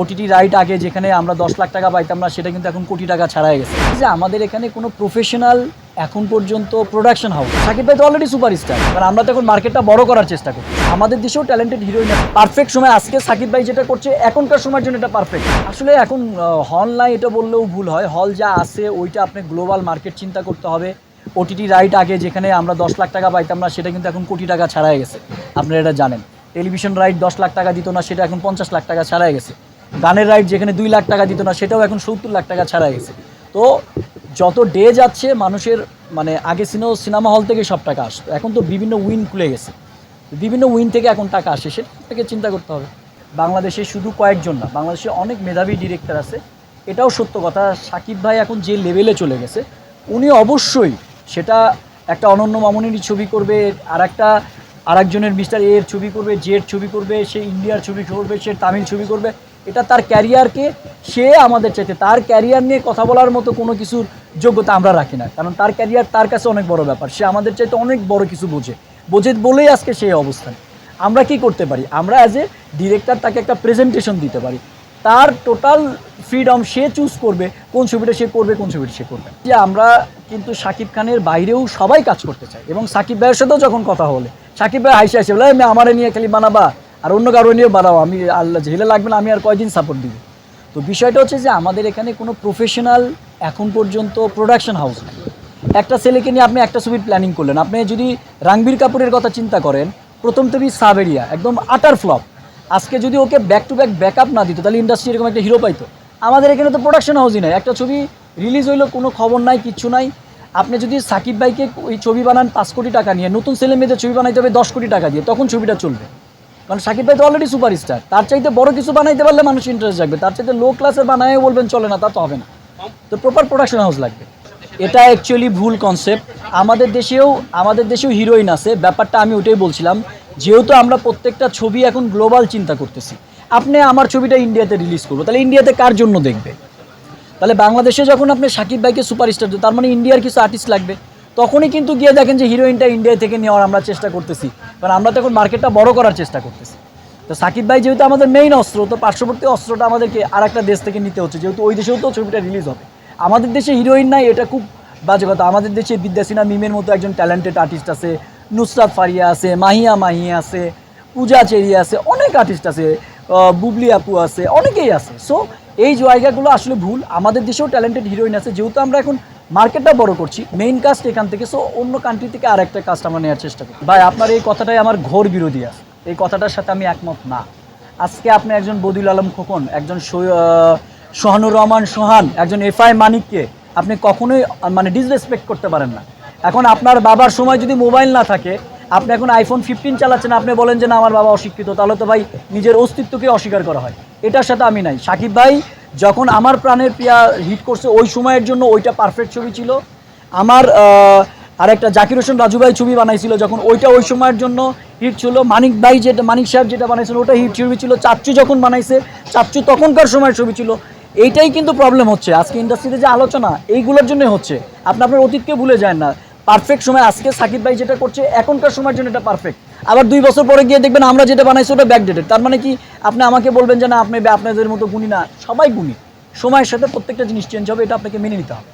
OTT right আগে যেখানে আমরা দশ লাখ টাকা পাইতাম না, সেটা কিন্তু এখন কোটি টাকা ছাড়াই গেছে। যে আমাদের এখানে কোনো প্রফেশনাল এখন পর্যন্ত প্রোডাকশন হাউস সাকিব ভাই তো অলরেডি সুপারস্টার কারণ আমরা তো এখন মার্কেটটা বড় করার চেষ্টা করি আমাদের দেশেও ট্যালেন্টেড হিরোইন পারফেক্ট সময় আজকে সাকিব ভাই যেটা করছে, এখনকার সময়ের জন্য এটা পারফেক্ট আসলে এখন হল নাই, এটা বললেও ভুল হয়। হল যা আছে, ওইটা আপনি গ্লোবাল মার্কেট চিন্তা করতে হবে। ওটিটি রাইট আগে যেখানে আমরা দশ লাখ টাকা পাইতাম না, সেটা কিন্তু এখন কোটি টাকা ছাড়াই গেছে। আপনারা এটা জানেন। টেলিভিশন রাইট দশ লাখ টাকা দিত না, সেটা এখন পঞ্চাশ লাখ টাকা ছাড়াই গেছে। গানের রাইট যেখানে দুই লাখ টাকা দিত না, সেটাও এখন সত্তর লাখ টাকা ছাড়া গেছে তো যত ডে যাচ্ছে, মানুষের মানে আগে সিনেমা সিনেমা হল থেকে সব টাকা আসতো। এখন তো বিভিন্ন উইন খুলে গেছে। বিভিন্ন উইন থেকে এখন টাকা আসে সেটাকে চিন্তা করতে হবে। বাংলাদেশে শুধু কয়েকজন না, বাংলাদেশে অনেক মেধাবী ডিরেক্টর আছে। এটাও সত্য কথা, সাকিব ভাই এখন যে লেভেলে চলে গেছে, উনি অবশ্যই সেটা একটা অনন্য মামুনির ছবি করবে আর একটা আরেকজনের মিস্টার এর ছবি করবে জের ছবি করবে, সে ইন্ডিয়ার ছবি করবে, সে তামিল ছবি করবে। এটা তার ক্যারিয়ারকে, সে আমাদের চাইতে, তার ক্যারিয়ার নিয়ে কথা বলার মতো কোনো কিছুর যোগ্যতা আমরা রাখি না। কারণ তার ক্যারিয়ার তার কাছে অনেক বড় ব্যাপার। সে আমাদের চাইতে অনেক বড় কিছু বোঝে। বোঝে বলেই আজকে সেই অবস্থান। আমরা কি করতে পারি? আমরা অ্যাজ এ ডিরেক্টর তাকে একটা প্রেজেন্টেশন দিতে পারি। তার টোটাল ফ্রিডম সে চুজ করবে, কোন ছবিটা সে করবে, কোন ছবিটা সে করবে যে আমরা কিন্তু সাকিব খানের বাইরেও সবাই কাজ করতে চাই। এবং সাকিব ভাইয়ের সাথেও যখন কথা হলে, সাকিব ভাই হাসি হাসি বলে আমি আমারে নিয়ে খালি বানাবা। আর অন্য কারও নিয়ে বানাবো আমি আল্লাহ ঝেলে লাগবে না, আমি আর কয়দিন সাপোর্ট দিব? তো বিষয়টা হচ্ছে যে আমাদের এখানে কোনো প্রফেশনাল এখন পর্যন্ত প্রোডাকশন হাউস নেই। একটা ছেলেকে নিয়ে আপনি একটা ছবির প্ল্যানিং করলেন, আপনি যদি রানবীর কাপুরের কথা চিন্তা করেন, প্রথম ছবি সাবেরিয়া, একদম আটার ফ্লপ আজকে যদি ওকে ব্যাক টু ব্যাক ব্যাকআপ না দিত, তাহলে ইন্ডাস্ট্রি এরকম একটা হিরো পাইতো। আমাদের এখানে তো প্রোডাকশন হাউসই নাই, একটা ছবি রিলিজ হইল, কোনো খবর নাই কিচ্ছু নাই। আপনি যদি সাকিব ভাইকে ওই ছবি বানান পাঁচ কোটি টাকা নিয়ে, নতুন ছেলে মেয়েদের ছবি বানাইতে হবে দশ কোটি টাকা দিয়ে, তখন ছবিটা চলবে। কারণ সাকিব ভাই তো অলরেডি সুপারস্টার তার চাইতে বড় কিছু বানাইতে পারলে মানুষ ইন্টারেস্ট জাগবে। তার চাইতে লো ক্লাসের বানায় বলবেন, চলে না, তা তো হবে না। তো প্রপার প্রোডাকশন হাউস লাগবে। এটা অ্যাকচুয়ালি ভুল কনসেপ্ট আমাদের দেশেও আমাদের দেশেও হিরোইন আছে। ব্যাপারটা আমি ওটাই বলছিলাম, যেহেতু আমরা প্রত্যেকটা ছবি এখন গ্লোবাল চিন্তা করতেছি। আপনি আমার ছবিটা ইন্ডিয়াতে রিলিজ করব। তাহলে ইন্ডিয়াতে কার জন্য দেখবে? তাহলে বাংলাদেশে যখন আপনি সাকিব ভাইকে সুপারস্টার তার মানে ইন্ডিয়ার কিছু আর্টিস্ট লাগবে। তখনই কিন্তু গিয়ে দেখেন যে হিরোইনটা ইন্ডিয়া থেকে নেওয়ার আমরা চেষ্টা করতেছি। কারণ আমরা তো এখন মার্কেটটা বড় করার চেষ্টা করতেছি। তো সাকিব ভাই যেহেতু আমাদের মেইন অস্ত্র, তো পার্শ্ববর্তী অস্ত্রটা আমাদেরকে আর একটা দেশ থেকে নিতে হচ্ছে। যেহেতু ওই দেশেও তো ছবিটা রিলিজ হবে। আমাদের দেশে হিরোইন নাই, এটা খুব বাজে কথা। আমাদের দেশে বিদ্যাসিনা মিমের মতো একজন ট্যালেন্টেড আর্টিস্ট আছে, নুসরাত ফারিয়া আছে, মাহিয়া মাহিয়া আছে, পূজা চেরি আছে, অনেক আর্টিস্ট আছে বুবলি আপু আছে, অনেকেই আছে। সো এই জায়গাগুলো আসলে ভুল। আমাদের দেশেও ট্যালেন্টেড হিরোইন আছে। যেহেতু আমরা এখন মার্কেটটা বড় করছি মেইন কাস্ট এখান থেকে সো অন্য কান্ট্রি থেকে আর একটা কাস্ট আমরা নেওয়ার চেষ্টা করি ভাই, আপনার এই কথাটাই আমার ঘোর বিরোধী আছে। এই কথাটার সাথে আমি একমত না। আজকে আপনি একজন বদিউল আলম খোকন, একজন সোহানুর রহমান সোহান, একজন এফআই মানিককে আপনি কখনোই মানে ডিসরেসপেক্ট করতে পারেন না। এখন আপনার বাবার সময় যদি মোবাইল না থাকে, আপনি এখন আইফোন ফিফটিন চালাচ্ছেন, আপনি বলেন যে না, আমার বাবা অশিক্ষিত, তাহলে তো ভাই নিজের অস্তিত্বকে অস্বীকার করা হয়। এটার সাথে আমি নাই। সাকিব ভাই যখন আমার প্রাণের প্রিয়া হিট করছে ওই সময়ের জন্য ওইটা পারফেক্ট ছবি ছিল। আমার আহ, আরেকটা জাকির হোসেন রাজু ভাই ছবি বানাইছিল যখন ওইটা ওই সময়ের জন্য হিট ছিল। মানিক ভাই যেটা মানিক সাহেব যেটা বানাইছিল ওটা হিট ছবি ছিল। চাচ্চু যখন বানাইছে চাচ্চু তখনকার সময়ের ছবি ছিল। এইটাই কিন্তু প্রবলেম হচ্ছে। আজকে ইন্ডাস্ট্রিতে যে আলোচনা এইগুলোর জন্যই হচ্ছে। আপনি আপনার অতীতকে ভুলে যায় না। পারফেক্ট সময় আজকে সাকিব ভাই যেটা করছে এখনকার সময়ের জন্য এটা পারফেক্ট আবার দুই বছর পরে গিয়ে দেখবেন আমরা যেটা বানাইছি ওটা ব্যাকডেটেড তার মানে কি, আপনি আমাকে বলবেন যে না, আপনি আপনাদের মতো গুণী না, সবাই গুণী। সময়ের সাথে প্রত্যেকটা জিনিস চেঞ্জ হবে, এটা আপনাকে মেনে নিতে হবে।